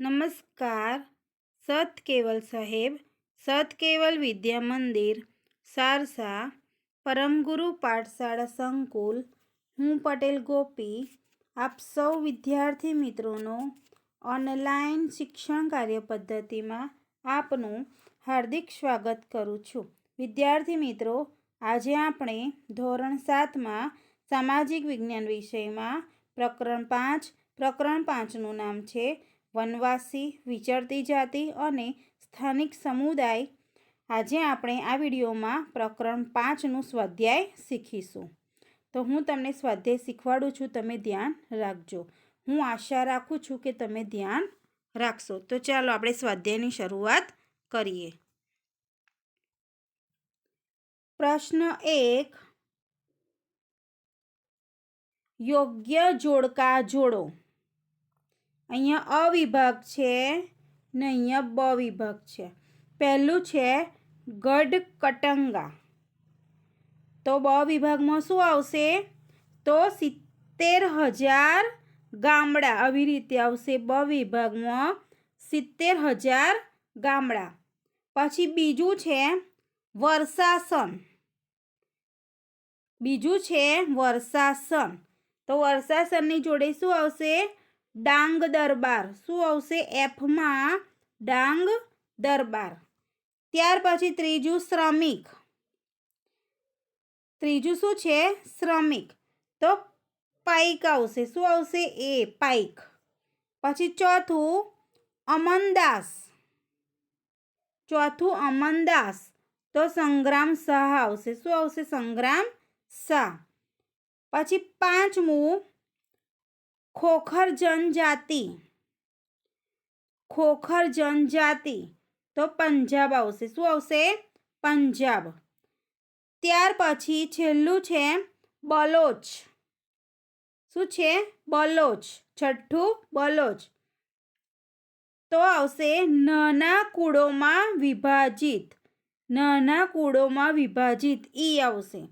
નમસ્કાર. સત કેવલ સાહેબ સત કેવલ વિદ્યા મંદિર, સારસા, પરમગુરુ પાઠશાળા સંકુલ. હું પટેલ ગોપી. આપ સૌ વિદ્યાર્થી મિત્રોનો ઓનલાઈન શિક્ષણ કાર્ય પદ્ધતિમાં આપનું હાર્દિક સ્વાગત કરું છું. વિદ્યાર્થી મિત્રો, આજે આપણે ધોરણ સાતમાં સામાજિક વિજ્ઞાન વિષયમાં પ્રકરણ પાંચ, પ્રકરણ પાંચનું નામ છે વનવાસી, વિચરતી જાતિ અને સ્થાનિક સમુદાય. આજે આપણે આ વિડીયોમાં પ્રકરણ પાંચનું સ્વાધ્યાય શીખીશું. તો હું તમને સ્વાધ્યાય શીખવાડું છું, તમે ધ્યાન રાખજો. હું આશા રાખું છું કે તમે ધ્યાન રાખશો. તો ચાલો આપણે સ્વાધ્યાયની શરૂઆત કરીએ. પ્રશ્ન એક. યોગ્ય જોડકા જોડો. અહીંયા અવિભાગ છે ને અહીંયા બ વિભાગ છે. પહેલું છે ગઢ કટંગા તો બ વિભાગમાં શું આવશે? તો સિત્તેર હજાર ગામડા. આવી રીતે આવશે બ વિભાગમાં સિત્તેર હજાર ગામડા. પછી બીજું છે વર્ષાસન બીજું છે વર્ષાસન તો વર્ષાસનની જોડે શું આવશે? ડાંગ દરબાર. શું આવશે? એફમાં ડાંગ દરબાર. ત્યાર પછી ત્રીજું શ્રમિક. ત્રીજું શું છે? શ્રમિક. તો પાઇક આવશે. શું આવશે? એ પાઇક પછી ચોથું અમનદાસ. ચોથું અમનદાસ. તો સંગ્રામ શાહ આવશે. શું આવશે? સંગ્રામ શાહ પછી પાંચમું ખોખર જનજાતિ. ખોખર જનજાતિ. તો પંજાબ આવશે. શું આવશે? પંજાબ. ત્યાર પછી છેલ્લું છે બલોચ. શું છે? બલોચ. છઠ્ઠું બલોચ. તો આવશે નાના કૂડોમાં વિભાજિત. નાના કૂડોમાં વિભાજિત. ઈ આવશે.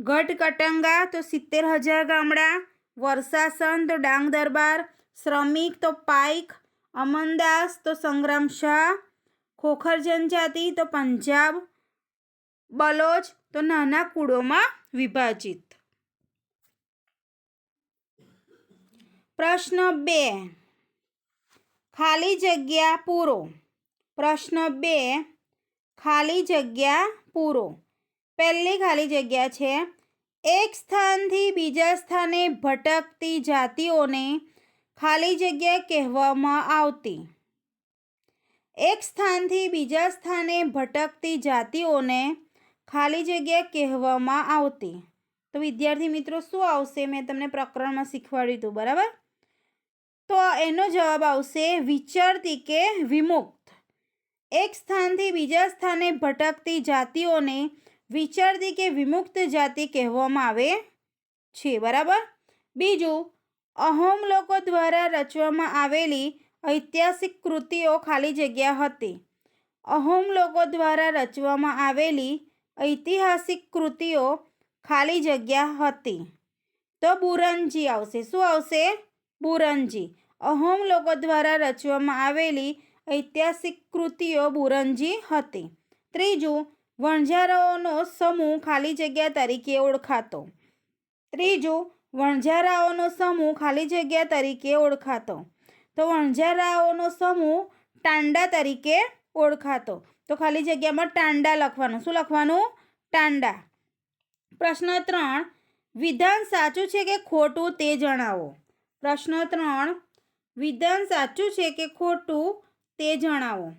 ગઢ કટંગા તો સિત્તેર હજાર ગામડા. વર્ષાસન તો ડાંગ દરબાર, શ્રમિક તો પાઇક અમનદાસ તો સંગ્રામ શાહ, ખોખર જનજાતિ તો પંજાબ, બલોચ તો નાના કુળોમાં વિભાજિત. પ્રશ્ન બે, ખાલી જગ્યા પૂરો. પ્રશ્ન બે, ખાલી જગ્યા પૂરો. પહેલી ખાલી જગ્યા છે એક સ્થાનથી બીજા સ્થાને ભટકતી જાતિઓને ખાલી જગ્યા કહેવામાં આવતી. એક સ્થાનથી બીજા સ્થાને ભટકતી જાતિઓને ખાલી જગ્યા કહેવામાં આવતી. તો વિદ્યાર્થી મિત્રો, શું આવશે? મેં તમને પ્રકરણમાં શીખવાડ્યું હતું, બરાબર? તો એનો જવાબ આવશે, વિચરતી કે વિમુક્ત. એક સ્થાનથી બીજા સ્થાને ભટકતી જાતિઓને વિચરતી કે વિમુક્ત જાતિ કહેવામાં આવે છે, બરાબર? બીજું, અહોમ લોકો દ્વારા રચવામાં આવેલી ઐતિહાસિક કૃતિઓ ખાલી જગ્યા હતી. અહોમ લોકો દ્વારા રચવામાં આવેલી ઐતિહાસિક કૃતિઓ ખાલી જગ્યા હતી. તો બુરંજી આવશે. શું આવશે? બુરંજી. અહોમ લોકો દ્વારા રચવામાં આવેલી ઐતિહાસિક કૃતિઓ બુરંજી હતી. ત્રીજું વણઝારાઓનો સમૂહ ખાલી જગ્યા તરીકે ઓળખાતો. ત્રીજું, વણઝારાઓનો સમૂહ ખાલી જગ્યા તરીકે ઓળખાતો. તો વણઝારાઓનો સમૂહ ટાંડા તરીકે ઓળખાતો. તો ખાલી જગ્યામાં ટાંડા લખવાનું. શું લખવાનું? ટાંડા. પ્રશ્ન ત્રણ, વિધાન સાચું છે કે ખોટું તે જણાવો. પ્રશ્ન ત્રણ, વિધાન સાચું છે કે ખોટું તે જણાવો.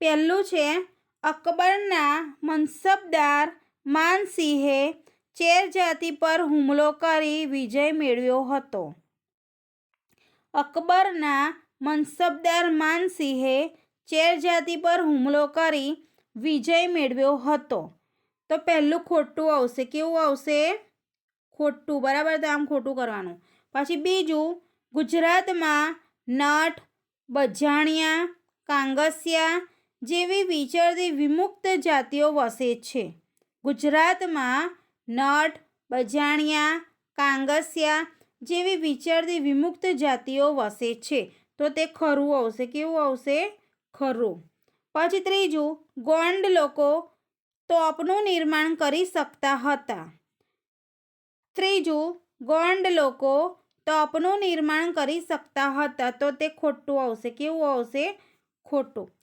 પહેલું છે અકબરના મનસબદાર માનસિંહે ચેર જાતિ પર હુમલો કરી વિજય મેળવ્યો હતો. અકબરના મનસબદાર માનસિંહે ચેર જાતિ પર હુમલો કરી વિજય મેળવ્યો હતો. તો પહેલું ખોટું આવશે, કેવું આવશે? ખોટું, બરાબર તો આમ ખોટું કરવાનું. પછી બીજું, ગુજરાતમાં નટ, બજાણિયા, કાંગસિયા જેવી વિચરતી વિમુક્ત જાતિઓ વસે છે. ગુજરાતમાં નટ, બજાણિયા, કાંગસિયા જેવી વિચરતી વિમુક્ત જાતિઓ વસે છે. તો તે ખરું આવશે? કેવું આવશે? ખરું. પછી ત્રીજું, ગોંડ લોકો તોપનું નિર્માણ કરી શકતા હતા. ત્રીજું, ગોંડ લોકો તોપનું નિર્માણ કરી શકતા હતા. તો તે ખોટું આવશે? કેવું આવશે? ખોટું.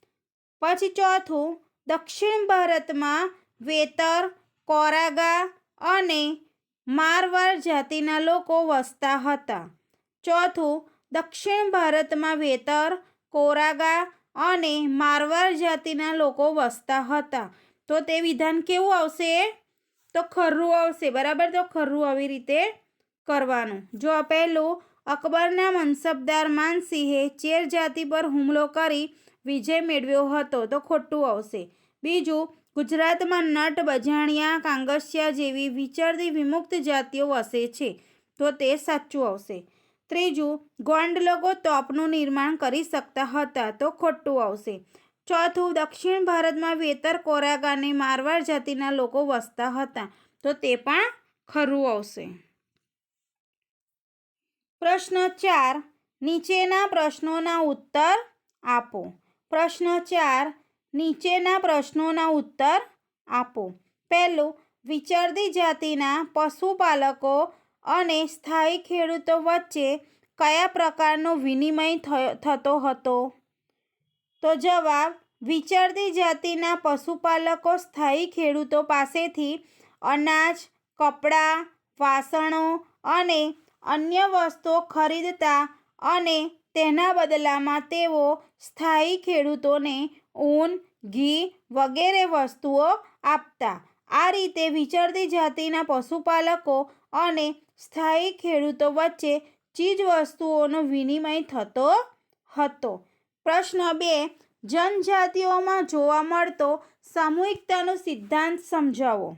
પછી ચોથું, દક્ષિણ ભારતમાં વેતર, કોરાગા અને મારવાડ જાતિના લોકો વસતા હતા. ચોથું, દક્ષિણ ભારતમાં વેતર, કોરાગા અને મારવાડ જાતિના લોકો વસતા હતા. તો તે વિધાન કેવું આવશે? તો ખરું આવશે. બરાબર? તો ખરું આવી રીતે કરવાનું. જો પહેલું અકબરના મનસબદાર માનસિંહે ચેર જાતિ પર હુમલો કરી વિજય મેળવ્યો હતો તો ખોટું આવશે. બીજું, ગુજરાતમાં નટ બજાણિયા કાંગસિયા જેવી વિચારતી વિમુક્ત જાતિઓ વસે છે તો તે સાચું આવશે. ત્રીજું, ગોંડ લોકો તોપનું નિર્માણ કરી શકતા હતા તો ખોટું આવશે. ચોથું, દક્ષિણ ભારતમાં વેતર કોરાગાને મારવાડ જાતિના લોકો વસતા હતા તો તે પણ ખરું આવશે. પ્રશ્ન ચાર, નીચેના પ્રશ્નોના ઉત્તર આપો. પ્રશ્ન ચાર, નીચેના પ્રશ્નોના ઉત્તર આપો. પહેલું, વિચરતી જાતિના પશુપાલકો અને સ્થાયી ખેડૂતો વચ્ચે કયા પ્રકારનો વિનિમય થતો હતો? તો જવાબ, વિચરતી જાતિના પશુપાલકો સ્થાયી ખેડૂતો પાસેથી અનાજ, કપડાં, વાસણો અને અન્ય વસ્તુઓ ખરીદતા અને તેના બદલામાં તેઓ સ્થાયી ખેડૂતોને ઊન, ઘી વગેરે વસ્તુઓ આપતા. આ રીતે વિચરતી જાતિના પશુપાલકો અને સ્થાયી ખેડૂતો વચ્ચે ચીજવસ્તુઓનો વિનિમય થતો હતો. પ્રશ્ન બે, જનજાતિઓમાં જોવા મળતો સામૂહિકતાનો સિદ્ધાંત સમજાવો.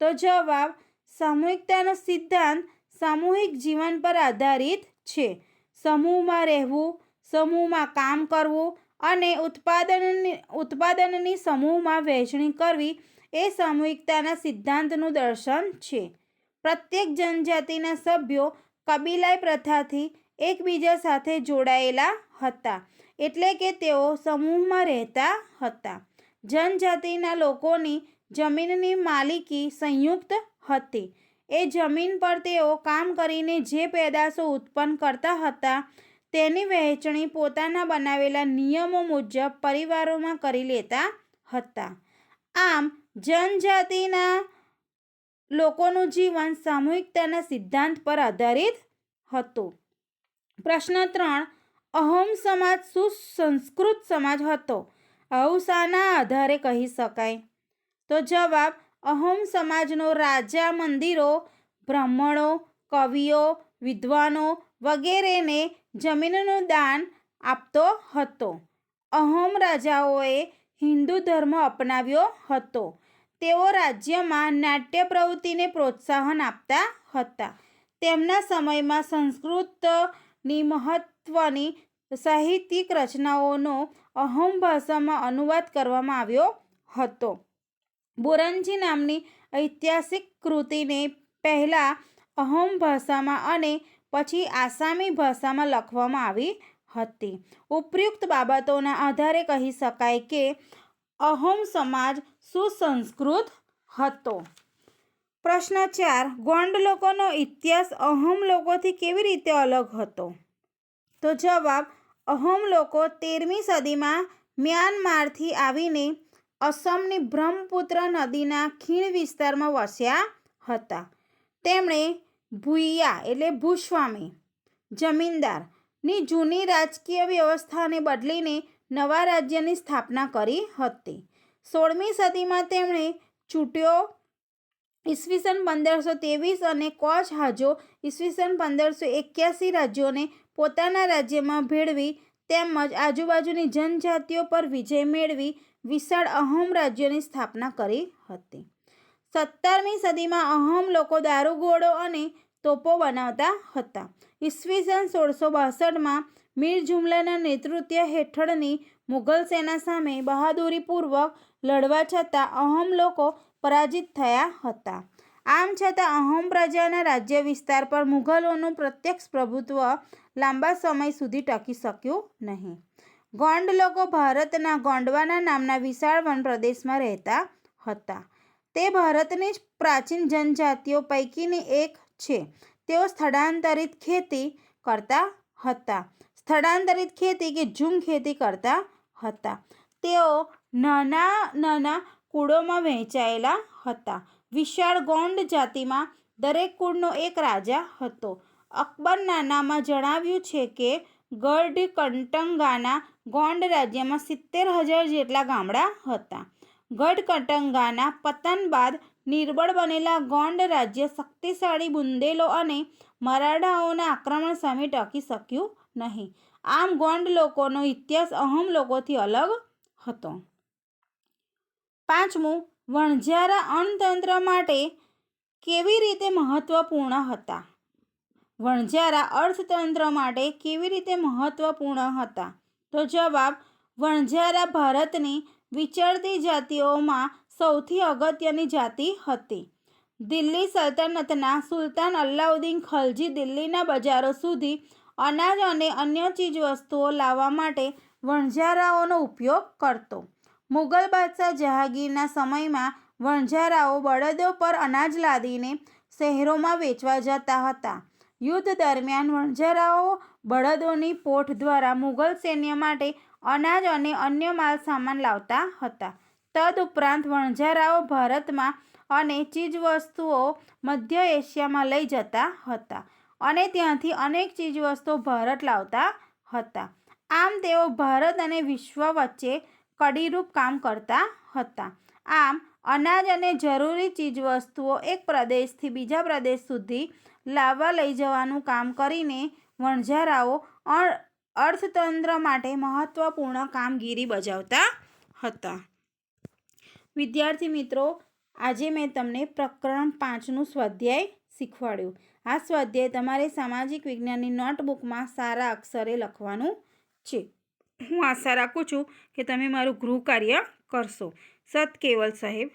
તો જવાબ, સામૂહિકતાનો સિદ્ધાંત સામૂહિક જીવન પર આધારિત છે. સમૂહમાં રહેવું, સમૂહમાં કામ કરવું અને ઉત્પાદનની ઉત્પાદનની સમૂહમાં વહેંચણી કરવી એ સામૂહિકતાના સિદ્ધાંતનું દર્શન છે. પ્રત્યેક જનજાતિના સભ્યો કબીલાઈ પ્રથાથી એકબીજા સાથે જોડાયેલા હતા એટલે કે તેઓ સમૂહમાં રહેતા હતા. જનજાતિના લોકોની જમીનની માલિકી સંયુક્ત હતી. એ જમીન પર તેઓ કામ કરીને જે પેદાશો ઉત્પન્ન કરતા હતા, તેની વહેંચણી પોતાના બનાવેલા નિયમો મુજબ પરિવારોમાં કરી લેતા હતા. આમ, જનજાતિના લોકોનું જીવન સામૂહિકતાના સિદ્ધાંત પર આધારિત હતું. પ્રશ્ન ત્રણ, અહોમ સમાજ સુસંસ્કૃત સમાજ હતો? આવું શાના આધારે કહી શકાય. તો જવાબ અહોમ સમાજનો રાજા મંદિરો, બ્રાહ્મણો, કવિઓ, વિદ્વાનો વગેરેને જમીનનું દાન આપતો હતો. અહોમ રાજાઓએ હિન્દુ ધર્મ અપનાવ્યો હતો. તેઓ રાજ્યમાં નાટ્ય પ્રવૃત્તિને પ્રોત્સાહન આપતા હતા. તેમના સમયમાં સંસ્કૃતની મહત્ત્વની સાહિત્યિક રચનાઓનો અહોમ ભાષામાં અનુવાદ કરવામાં આવ્યો હતો. બુરંજી નામની ઐતિહાસિક કૃતિને પહેલાં અહોમ ભાષામાં અને પછી આસામી ભાષામાં લખવામાં આવી હતી. ઉપયુક્ત બાબતોના આધારે કહી શકાય કે અહોમ સમાજ સુસંસ્કૃત હતો. પ્રશ્ન ચાર, ગોંડ લોકોનો ઇતિહાસ અહોમ લોકોથી કેવી રીતે અલગ હતો? તો જવાબ, અહોમ લોકો તેરમી સદીમાં મ્યાનમારથી આવીને અસમની બ્રહ્મપુત્ર નદીના ખીણ વિસ્તારમાં વસ્યા હતા. તેમણે ભૂયા એટલે ભૂસ્વામી, જમીનદારની જૂની રાજકીય વ્યવસ્થાને બદલીને નવા રાજ્યની સ્થાપના કરી હતી. સોળમી સદીમાં તેમણે ચૂંટ્યો ઈસવીસન પંદરસો ત્રેવીસ અને કોચ હાજો ઈસવીસન પંદરસો એક્યાસી રાજ્યોને પોતાના રાજ્યમાં ભેળવી તેમજ આજુબાજુની જનજાતિઓ પર વિજય મેળવી વિશાળ અહોમ રાજ્યની સ્થાપના કરી હતી. સત્તરમી સદીમાં અહોમ લોકો દારૂગોળો અને તોપો બનાવતા હતા. ઈસવીસન સોળસો બાસઠમાં મીર જુમલાના નેતૃત્વ હેઠળની મુઘલ સેના સામે બહાદુરીપૂર્વક લડવા છતાં અહોમ લોકો પરાજિત થયા હતા. આમ છતાં અહોમ પ્રજાના રાજ્ય વિસ્તાર પર મુઘલોનું પ્રત્યક્ષ પ્રભુત્વ લાંબા સમય સુધી ટકી શક્યું નહીં. ગોંડ લોકો ભારતના ગોંડવાના નામના વિશાળ વન પ્રદેશમાં રહેતા હતા. તે ભારતની જ પ્રાચીન જનજાતિઓ પૈકીની એક છે. તેઓ સ્થળાંતરિત ખેતી કરતા હતા. સ્થળાંતરિત ખેતી કે ઝૂમ ખેતી કરતા હતા. તેઓ નાના નાના કુળોમાં વહેંચાયેલા હતા. વિશાળ ગોંડ જાતિમાં દરેક કુળનો એક રાજા હતો. અકબર નાનામાં જણાવ્યું છે કે ગઢ કટંગાના ગોંડ રાજ્યમાં સિત્તેર હજાર જેટલા ગામડા હતા. ગઢ કટંગાના પતન બાદ નિર્બળ બનેલા ગોંડ રાજ્ય શક્તિશાળી બુંદેલો અને મરાઠાઓના આક્રમણ સામે ટકી શક્યું નહીં. આમ ગોંડ લોકોનો ઇતિહાસ અહમ લોકોથી અલગ હતો. પાંચમું, વણઝારા અણતંત્ર માટે કેવી રીતે મહત્વપૂર્ણ હતા? વણઝારા અર્થતંત્ર માટે કેવી રીતે મહત્વપૂર્ણ હતા? તો જવાબ, વણઝારા ભારતની વિચરતી જાતિઓમાં સૌથી અગત્યની જાતિ હતી. દિલ્હી સલ્તનતના સુલતાન અલ્લાઉદ્દીન ખલજી દિલ્હીના બજારો સુધી અનાજ અને અન્ય ચીજવસ્તુઓ લાવવા માટે વણઝારાઓનો ઉપયોગ કરતો. મુગલ બાદશાહ જહાંગીરના સમયમાં વણઝારાઓ બળદો પર અનાજ લાદીને શહેરોમાં વેચવા જતા હતા. યુદ્ધ દરમિયાન વણઝારાઓ બળદોની પોઠ દ્વારા મુઘલ સૈન્ય માટે અનાજ અને અન્ય માલ સામાન લાવતા હતા. તદુપરાંત વણઝારાઓ ભારતમાં અને ચીજવસ્તુઓ મધ્ય એશિયામાં લઈ જતા હતા અને ત્યાંથી અનેક ચીજવસ્તુઓ ભારત લાવતા હતા. આમ તેઓ ભારત અને વિશ્વ વચ્ચે કડીરૂપ કામ કરતા હતા. આમ અનાજ અને જરૂરી ચીજવસ્તુઓ એક પ્રદેશથી બીજા પ્રદેશ સુધી લાવવા લઈ જવાનું કામ કરીને વણઝારાઓ અર્થતંત્ર માટે મહત્વપૂર્ણ કામગીરી બજાવતા હતા. વિદ્યાર્થી મિત્રો, આજે મેં તમને પ્રકરણ પાંચનું સ્વાધ્યાય શીખવાડ્યું. આ સ્વાધ્યાય તમારે સામાજિક વિજ્ઞાનની નોટબુકમાં સારા અક્ષરે લખવાનું છે. હું આશા રાખું છું કે તમે મારું ગૃહ કાર્ય કરશો. સત કેવલ સાહેબ.